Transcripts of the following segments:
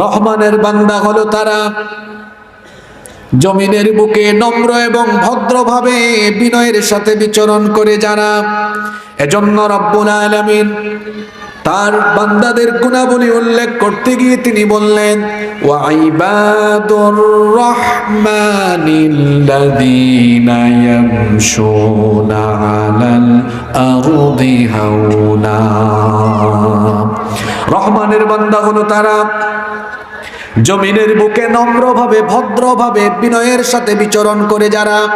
রহমানের বান্দা হলো তারা। জমিনের বুকে নম্র এবং ভদ্রভাবে বিনয়ের সাথে বিচরণ করে যারা। এজন্য রব্বুল আলামিন তার বান্দাদের গুণাবলী উল্লেখ করতে গিয়ে তিনি বললেন ওয়াইবাদুর রহমানিল্লাযীনা ইয়ামশুনা আলাল আরদি হাওনা রহমানের বান্দা হলো তারা। জমিনের বুকে নম্রভাবে, ভদ্রভাবে বিনয়ের সাথে বিচরণ করে যারা,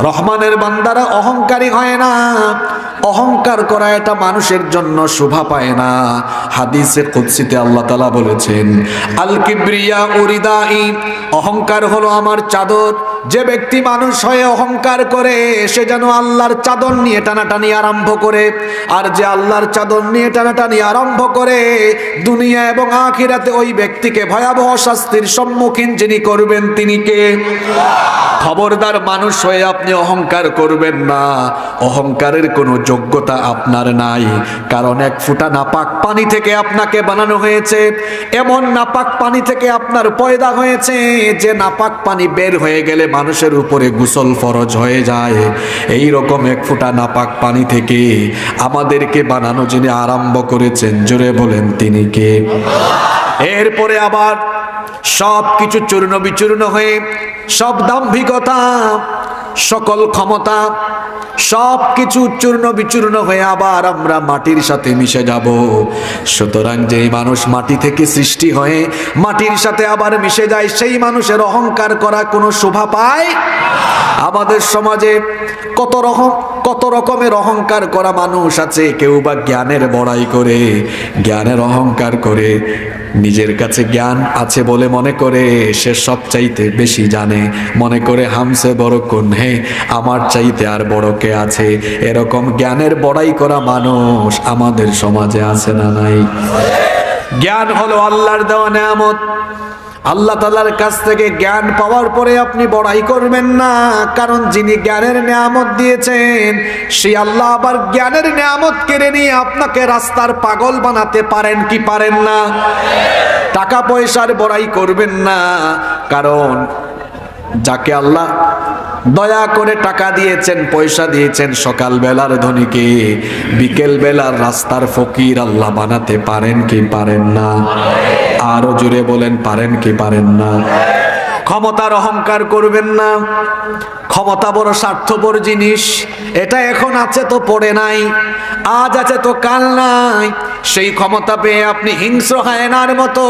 রহমানের বান্দারা অহংকারী হয় না। অহংকার করা এটা মানুষের জন্য শোভা পায় না। হাদিসে কুদসিতে আল্লাহ তালা বলেছেন, আল কিবরিয়া উরিদাই অহংকার হলো আমার চাদর। যে ব্যক্তি মানুষ হয়ে অহংকার করে, সে যেন আল্লাহর চাদর নিয়ে টানাটানি আরম্ভ করে। আর যে আল্লাহর চাদর নিয়ে টানাটানি আরম্ভ করে, দুনিয়া এবং আখিরাতে ওই ব্যক্তিকে ভয়াবহ শাস্তির সম্মুখীন যিনি করবেন তিনি কে? খবরদার মানুষ হয়ে আপনি অহংকার করবেন না। অহংকারের কোনো যোগ্যতা আপনার নাই। কারণ এক ফুটা নাপাক পানি থেকে আপনাকে বানানো হয়েছে। এমন নাপাক পানি থেকে আপনার পয়দা হয়েছে যে নাপাক পানি বের হয়ে গেলে মানুষের উপরে গোসল ফরজ হয়ে যায়। এই রকম এক ফুটা নাপাক পানি থেকে আমাদেরকে বানানো যিনি আরম্ভ করেছেন, জোরে বলেন তিনি কে? এরপরে আবার about সব কিছু চূর্ণ বিচূর্ণ হয়ে, সব দাম্ভিকতা, সকল ক্ষমতা সব কিছু চূর্ণ বিচূর্ণ হয়ে আবার আমরা মাটির সাথে মিশে যাব। সুতরাং যেই মানুষ মাটি থেকে সৃষ্টি হয়ে মাটির সাথে আবার মিশে যায়, সেই মানুষের অহংকার করা কোনো শোভা পায়? আমাদের সমাজে কত রকম, কত রকমের অহংকার করা মানুষ আছে, কেউ বা জ্ঞানের বড়াই করে, জ্ঞানের অহংকার করে, নিজের কাছে জ্ঞান আছে বলে মনে করে সে সব চাইতে বেশি জানে। মনে করে হামসে বড় কোন হে, আমার চাইতে আর বড় কে আছে? এরকম জ্ঞানের বড়াই করা মানুষ আমাদের সমাজে আছে না নাই? জ্ঞান হলো আল্লাহর দেওয়া নেয়ামত। আল্লাহ তালার কাছ থেকে জ্ঞান পাওয়ার পরে আপনি বড়াই করবেন না, কারণ যিনি জ্ঞানের নিয়ামত দিয়েছেন সেই আল্লাহ আবার জ্ঞানের নিয়ামত কেড়ে নিয়ে আপনাকে রাস্তার পাগল বানাতে পারেন কি পারেন না? টাকা পয়সার বড়াই করবেন না। কারণ যাকে আল্লাহ দয়া করে টাকা দিয়েছেন, পয়সা দিয়েছেন সকাল বেলার ধনীকে বিকেল বেলার রাস্তার ফকির আল্লাহ বানাতে পারেন কি পারেন না? আরও জুড়ে বলেন, পারেন কি পারেন না? ক্ষমতার অহংকার করবেন না। ক্ষমতা বড় স্বার্থপর জিনিস। এটা এখন আছে তো পড়ে নাই, আজ আছে তো কাল নাই। সেই ক্ষমতা পেয়ে আপনি হিংস্র হায়নার মতো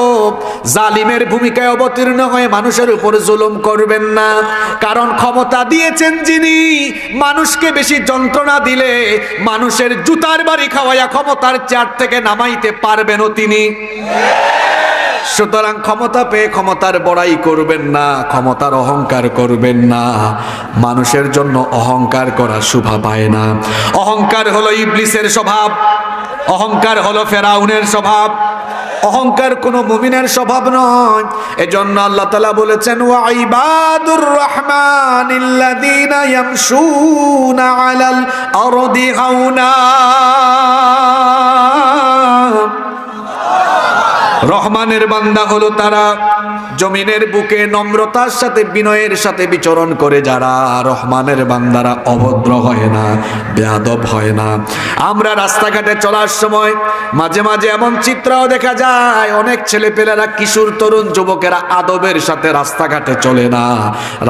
জালিমের ভূমিকায় অবতীর্ণ হয়ে মানুষের উপর জুলুম করবেন না। কারণ ক্ষমতা দিয়েছেন যিনি, মানুষকে বেশি যন্ত্রণা দিলে মানুষের জুতার বাড়ি খাওয়াইয়া ক্ষমতার চার থেকে নামাইতে পারবেনও তিনি। সুতরাং ক্ষমতা পেয়ে ক্ষমতার বড়াই করবেন না, ক্ষমতার অহংকার করবেন না। মানুষের জন্য অহংকার করা শোভা পায় না। অহংকার হলো ইবলিসের স্বভাব, অহংকার হলো ফেরাউনের স্বভাব। অহংকার কোনো মুমিনের স্বভাব নয়। এজন্য আল্লাহ তালা বলেছেন ওয়াইবাদুর রহমান ইল্লাযীনা ইয়ামশুনা আলাল আরদি হাওনা রহমানের বান্দা হলো তারা। জমিনের বুকে নম্রতার সাথে, বিনয়ের সাথে বিচরণ করে যারা। রহমানের বান্দারা অভদ্র হয় না, বেয়াদব হয় না। আমরা রাস্তাঘাটে চলার সময় মাঝে মাঝে এমন চিত্রও দেখা যায়, অনেক ছেলেপেলেরা কিশোর, তরুণ যুবকেরা আদবের সাথে রাস্তাঘাটে চলে না।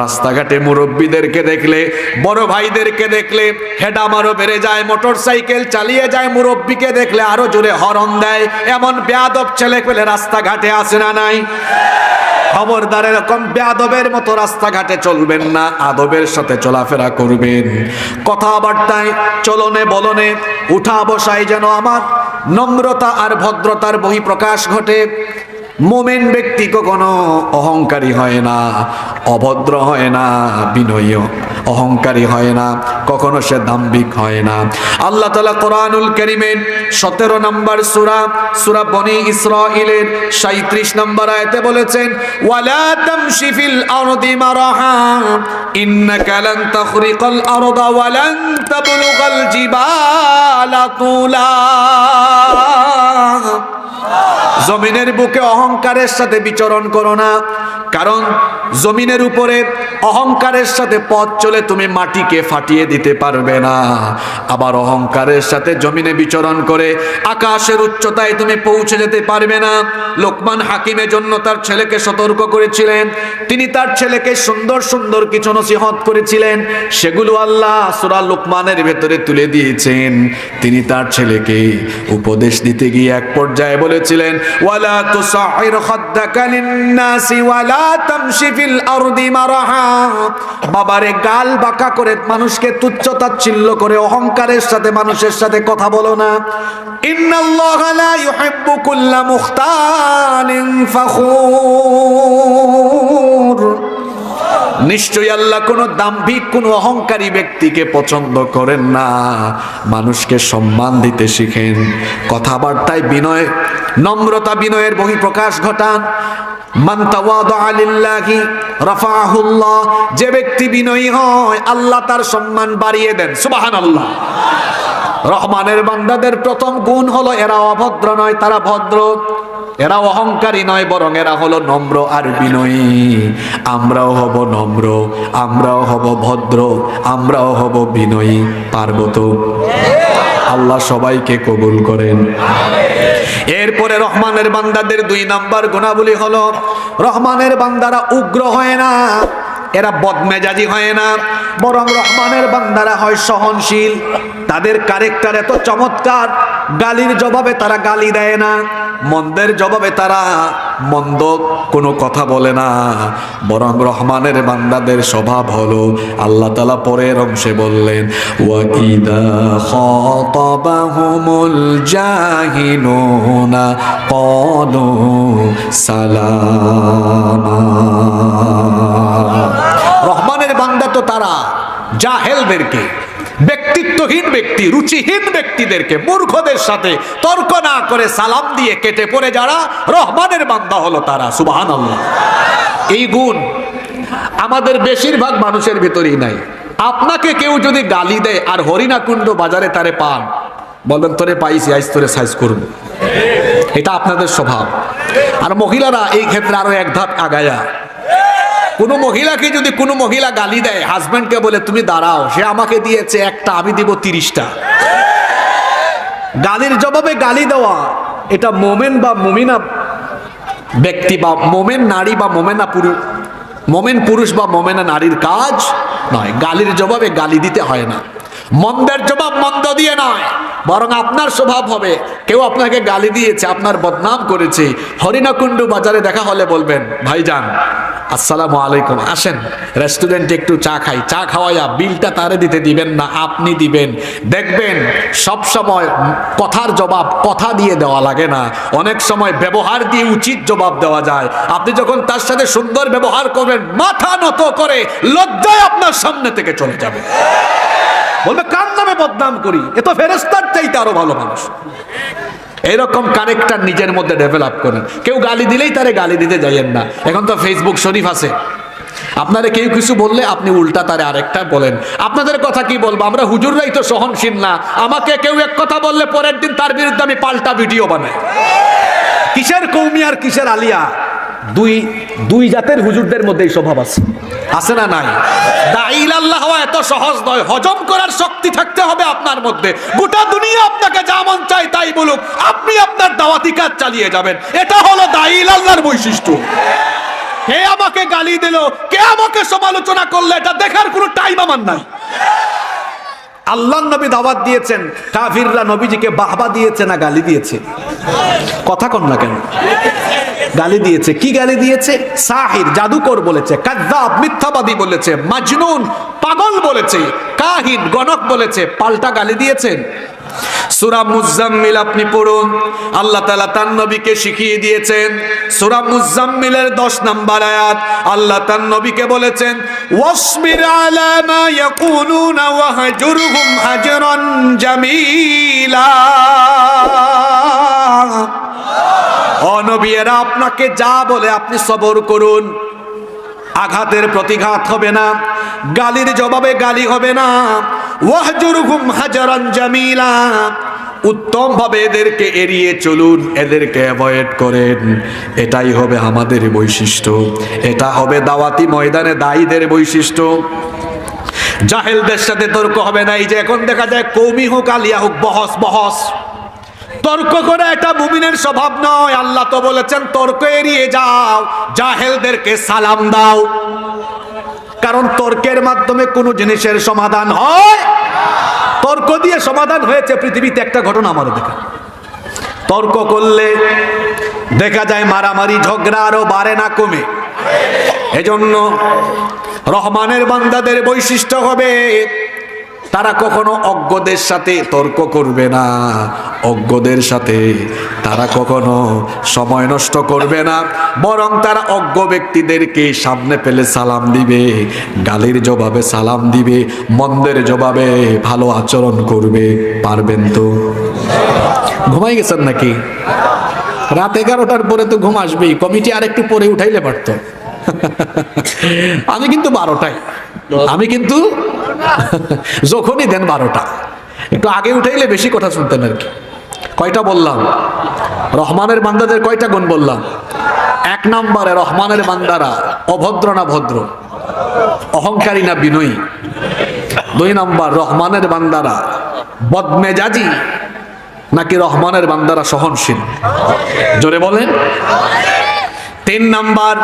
রাস্তাঘাটে মুরব্বীদেরকে দেখলে, বড় ভাইদেরকে দেখলে হেডামারও বেড়ে যায় মোটর সাইকেল চালিয়ে যায়, মুরব্বীকে দেখলে আরও জোরে হরন দেয়। এমন বেয়াদব ছেলে পেলে রাস্তাঘাটে আসে না নাই? খবরদার এরকম বেআদবের মতো রাস্তাঘাটে চলবেন না, আদবের সাথে চলাফেরা করবেন। কথাবার্তায় চলনে বলনে, উঠা বসায় যেন আমার নম্রতা আর ভদ্রতার বহিঃপ্রকাশ ঘটে। মোমেন ব্যক্তি কখনো অহংকারী হয় না, অভদ্র হয় না, বিনয়ী, অহংকারী হয় না, কখনো সে দাম্ভিক হয় না। আল্লাহ তালা কোরআনুল করিমের সতেরো নম্বর সুরা সুরা বনি ইসরাইলের সাঁত্রিশ নম্বর আয়তে বলেছেন, ওয়ালা তামশি আরদি মারাহা, ইন্নাকা লান তাখরিকাল আরদা ওয়া তাবলুগাল জিবালা তুলা। জমিনের বুকে অহংকারের সাথে বিচরণ করো না। কারণ জমিনের উপরে অহংকারের সাথে পথ চলে তুমি মাটিকে ফাটিয়ে দিতে পারবে না। আবার অহংকারের সাথে জমিনে বিচরণ করে আকাশের উচ্চতায় তুমি পৌঁছে যেতে পারবে না। লোকমান হাকিমের জন্য তার ছেলেকে সতর্ক করেছিলেন। তিনি তার ছেলেকে সুন্দর সুন্দর কিছু নসিহত করেছিলেন। সেগুলো আল্লাহ সুরা লোকমানের ভেতরে তুলে দিয়েছেন। তিনি তার ছেলেকে উপদেশ দিতে গিয়ে এক পর্যায়ে বলেছিলেন ওয়ালা তুসাইর খাদ্দাকা লিন্নাসি ওয়ালা তামশি ফিল আরদি মারাহা। বাবারে গাল বাঁকা করে মানুষকে তুচ্ছ তাচ্ছিল্য করে, অহংকারের সাথে মানুষের সাথে কথা বলো না। ইন্নাল্লাহা লা ইউহিব্বু কুল্লা মুখতালিন ফাখুর। নিশ্চয়ই আল্লাহ কোনো দাম্ভিক, কোনো অহংকারী ব্যক্তিকে পছন্দ করেন না। মানুষকে সম্মান দিতে শিখেন। কথাবার্তায় বিনয় নম্রতা বিনয়ের ঘটান। তাওয়াদা লিল্লাহি রাফাহুল্লাহ। যে ব্যক্তি বিনয়ী হয়, আল্লাহ তার সম্মান বাড়িয়ে দেন। সুবাহান আল্লাহ রহমানের বান্দাদের প্রথম গুণ হলো এরা অভদ্র নয়, তারা ভদ্র। এরা অহংকারী নয়, বরং এরা হলো নম্র আর বিনয়ী। আমরাও হব নম্র, আমরাও হব ভদ্র, আমরাও হব বিনয়ী। পার্বত আল্লাহ সবাইকে কবুল করেন। এরপরে রহমানের বান্দাদের দুই নাম্বার গুণাবলী হলো, রহমানের বান্দারা উগ্র হয় না, এরা বদমেজাজি হয় না, বরং রহমানের বান্দারা হয় সহনশীল। তাদের কারেক্টার এত চমৎকার, গালির জবাবে তারা গালি দেয় না। মন্দের জবাবে তারা মন্দ কোনো কথা বলে না। বরং রহমানের বান্দাদের স্বভাব হলো, আল্লাহ তালা পরের অংশে বললেন ওয়াকিদা রহমানের বান্দা তো তারা, জাহেলদেরকে ব্যক্তিত্বহীন ব্যক্তি, রুচিহীন ব্যক্তিদেরকে মূর্খদের সাথে তর্ক না করে সালাম দিয়ে কেটে পড়ে যারা রহমানের বান্দা হলো তারা সুবাহান এই গুণ আমাদের বেশিরভাগ মানুষের ভিতরেই নাই। আপনাকে কেউ যদি গালি দেয় আর হরিণাকুণ্ড বাজারে তারে পান বলবেন তোরে পাইছি, আইস তোরে সাইজ করব এটা আপনাদের স্বভাব। আর মহিলারা এই ক্ষেত্রে আরও এক ধাপ আগায়া কোনো মহিলাকে যদি কোনো মহিলা গালি দেয় হাজব্যান্ডকে বলে, তুমি দাঁড়াও, সে আমাকে দিয়েছে একটা, আমি দিব তিরিশটা। গালির জবাবে গালি দেওয়া, এটা মোমেন বা মোমিনা ব্যক্তি বা মোমেন নারী বা মোমেনা পুরুষ মোমেন পুরুষ বা মোমেনা নারীর কাজ নয়। গালির জবাবে গালি দিতে হয় না। মন্দের জবাব মন্দ দিয়ে নয়, বরং আপনার স্বভাব হবে। কেউ আপনাকে গালি দিয়েছে, আপনার বদনাম করেছে। হরিণাকুণ্ডু বাজারে দেখা হলে বলবেন, ভাইজান আসসালামু আলাইকুম। আসেন রেস্টুরেন্টে একটু চা খাই। চা খাওয়াইয়া বিলটা তারে দিতে দিবেন না, আপনি দিবেন। দেখবেন, সব সময় কথার জবাব কথা দিয়ে দেওয়া লাগে না। অনেক সময় ব্যবহার দিয়ে উচিত জবাব দেওয়া যায়। আপনি যখন তার সাথে সুন্দর ব্যবহার করবেন, মাথা নত করে লজ্জায় আপনার সামনে থেকে চলে যাবে। বলবে, কার নামে বদনাম করি? এ তো ফেরেস্তার চাইতে আরও ভালো মানুষ। এরকম কারেক্টার নিজের মধ্যে ডেভেলপ করেন। কেউ গালি দিলেই তারে গালি দিতে যাইয়েন না। এখন তো ফেসবুক শরীফ আছে। আপনারা কেউ কিছু বললে আপনি উল্টা তারে আরেকটা বলেন। আপনাদের কথা কি বলব? আমরা হুজুররাই তো সহনশীল না। আমাকে কেউ এক কথা বললে পরের দিন তার বিরুদ্ধে আমি পাল্টা ভিডিও বানাই। কিসের কৌমি আর কিসের আলিয়া? দুই দুই জাতের হুজুরদের মধ্যে এই স্বভাব আছে। আছে না নাই? দাইল আল্লাহ হওয়া এত সহজ নয়, হজম করার শক্তি থাকতে হবে আপনার মধ্যে। গোটা দুনিয়া আপনাকে যা মন চাই তাই বলুক, আপনি আপনার দাওয়াতি কাজ চালিয়ে যাবেন। এটা হলো দাইল আল্লাহর বৈশিষ্ট্য। কে আমাকে গালি দিল, কে আমাকে সমালোচনা করলে, এটা দেখার কোনো টাইম আমার নাই। আল্লাহ নবী দাওয়াত দিয়েছেন, কাফিররা নবীজিকে বাহবা দিয়েছে না গালি দিয়েছে? কথা কন না কেন? গালি দিয়েছে, কি গালি দিয়েছে? সাহির, জাদুকর বলেছে কাজাব মিথ্যাবাদী বলেছে, মাজনুন, পাগল বলেছে, কাহিন, গণক বলেছে, পাল্টা গালি দিয়েছেন। সুরা মুজাম্মিল আপনি পড়ুন। আল্লাহ তালা তার নবীকে শিখিয়ে দিয়েছেন। সুরা মুজাম্মিলের 10 নাম্বার আয়াত, আল্লাহ তার নবীকে বলেছেন ওয়াসবির আপনাকে যা বলে আপনি সবর করুন। আঘাতের প্রতিঘাত হবে না, গালির জবাবে গালি হবে না। ওয়াহজুরহুম হাজারান জামিলা। উত্তম ভাবে এদেরকে এড়িয়ে চলুন, এদেরকে অ্যাভয়েড করেন। এটাই হবে আমাদের বৈশিষ্ট্য। এটা হবে দাওয়াতি ময়দানে দায়ীদের বৈশিষ্ট্য। জাহেলদের সাথে তর্ক হবে না, এই যে এখন দেখা যায় কৌমি হোক, আলিয়া হোক, বহস বহস। তর্ক করে এটা মুমিনের স্বভাব নয়। আল্লাহ তো বলেছেন, তর্ক এড়িয়ে যাও, জাহেলদেরকে সালাম দাও। কারণ তর্কের মাধ্যমে কোনো জিনিসের সমাধান হয়। তর্ক দিয়ে সমাধান হয়েছে পৃথিবীতে একটা ঘটনা আমার দেখা। তর্ক করলে দেখা যায় মারামারি, ঝগড়া আরও বাড়ে না, কমে। এজন্য রহমানের বান্দাদের বৈশিষ্ট্য হবে তারা কখনো অজ্ঞদের সাথে তর্ক করবে না। অজ্ঞদের সাথে তারা কখনো সময় নষ্ট করবে না। বরং তারা অজ্ঞ ব্যক্তিদেরকে সামনে পেলে সালাম দিবে, গালির জবাবে সালাম দিবে, মন্দের জবাবে ভালো আচরণ করবে। পারবেন তো? ঘুমাই গেছেন নাকি? রাত এগারোটার পরে তো ঘুম আসবেই। কমিটি আর একটু পরে উঠাইলে পারত। আমি কিন্তু বারোটায়। আমি কিন্তু যখনই দেন বারোটা। একটু আগে উঠাইলে বেশি কথা শুনতেন আর কি। কয়টা বললাম? রহমানের বান্দাদের কয়টা গুণ বললাম? এক নম্বরে রহমানের বান্দারা অভদ্র না ভদ্র? অহংকারী না বিনয়ী? দুই নম্বর, রহমানের বান্দারা বদমেজাজি? নাকি রহমানের বান্দারা সহনশীল? জোরে বলেন। তিন নাম্বার,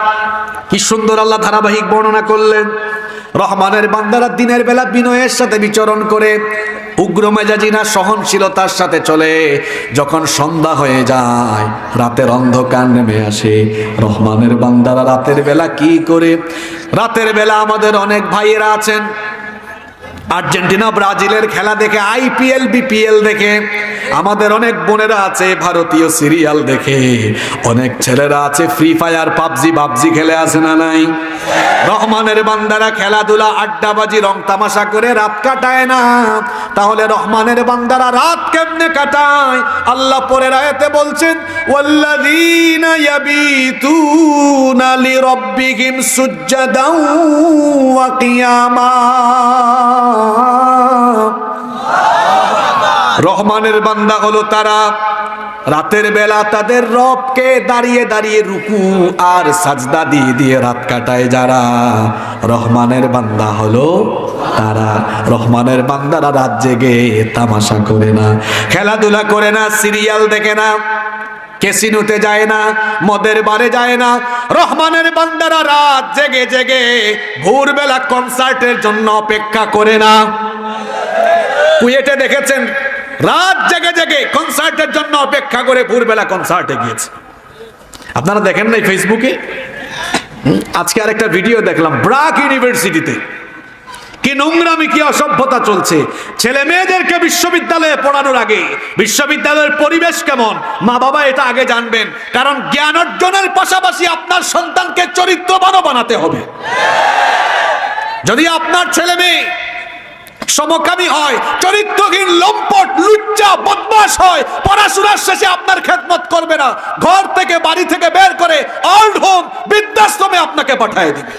কি সুন্দর আল্লাহ ধারাবাহিক বর্ণনা করলেন। রহমানের বান্দারা দিনের বেলা বিনয়ের সাথে বিচরণ করে উগ্র মেজাজিনা সহনশীলতার সাথে চলে। যখন সন্ধ্যা হয়ে যায়, রাতের অন্ধকার নেমে আসে। রহমানের বান্দারা রাতের বেলা কি করে? রাতের বেলা আমাদের অনেক ভাইয়েরা আছেন। আর্জেন্টিনা, ব্রাজিলের খেলা দেখে, আইপিএল, বিপিএল দেখে। আমাদের অনেক বোনেরা আছে ভারতীয় সিরিয়াল দেখে। অনেক ছেলেরা আছে ফ্রি ফায়ার পাবজি বাবজি খেলে আছে না নাই? রহমানের বান্দারা খেলাধুলা, আড্ডাবাজি, রং তামাশা করে রাত কাটায় না। তাহলে রহমানের বান্দারা রাত কেমনে কাটায়? আল্লাহ পরের আয়াতে বলছেন, ওয়াল্লাযীনা ইয়াবিতুনা লিরাব্বিহিম সুজ্জাদাও ওয়া কিয়ামা। রহমানের বান্দা হলো তারা। রাতের বেলা তাদের রবকে দাঁড়িয়ে দাঁড়িয়ে রুকু আর সাজদা দিয়ে দিয়ে রাত কাটায় যারা। রহমানের বান্দা হলো তারা। রহমানের বান্দারা রাত জেগে তামাশা করে না, খেলাধুলা করে না, সিরিয়াল দেখে না কেসিনোতে যায় না, মদের বারে যায় না। রহমানের বান্দারা রাত জেগে জেগে ভোরবেলা কনসার্টের জন্য অপেক্ষা করে না। কুয়েটে দেখেছেন? রাত জেগে জেগে কনসার্টের জন্য অপেক্ষা করে ভোরবেলা কনসার্টে গিয়েছে। আপনারা দেখেন নাই ফেসবুকে আজকে আরেকটা ভিডিও দেখলাম ব্রাক ইউনিভার্সিটিতে। কি নোংরামি, কি অসভ্যতা চলছে। ছেলে মেয়েদেরকে বিশ্ববিদ্যালয়ে পড়ানোর আগে বিশ্ববিদ্যালয়ের পরিবেশ কেমন? মা বাবা এটা আগে জানবেন, কারণ জ্ঞান অর্জনের পাশাপাশি আপনার সন্তানকে চরিত্রবানও বানাতে হবে। যদি আপনার ছেলে মেয়ে সমকামী হয়, চরিত্রহীন, লম্পট, লুচ্চা বদমাস হয়, পড়াশোনার শেষে আপনার খেদমত করবে না। ঘর থেকে, বাড়ি থেকে বের করে অল্ড হোম বৃদ্ধাশ্রমে আপনাকে পাঠিয়ে দিবে।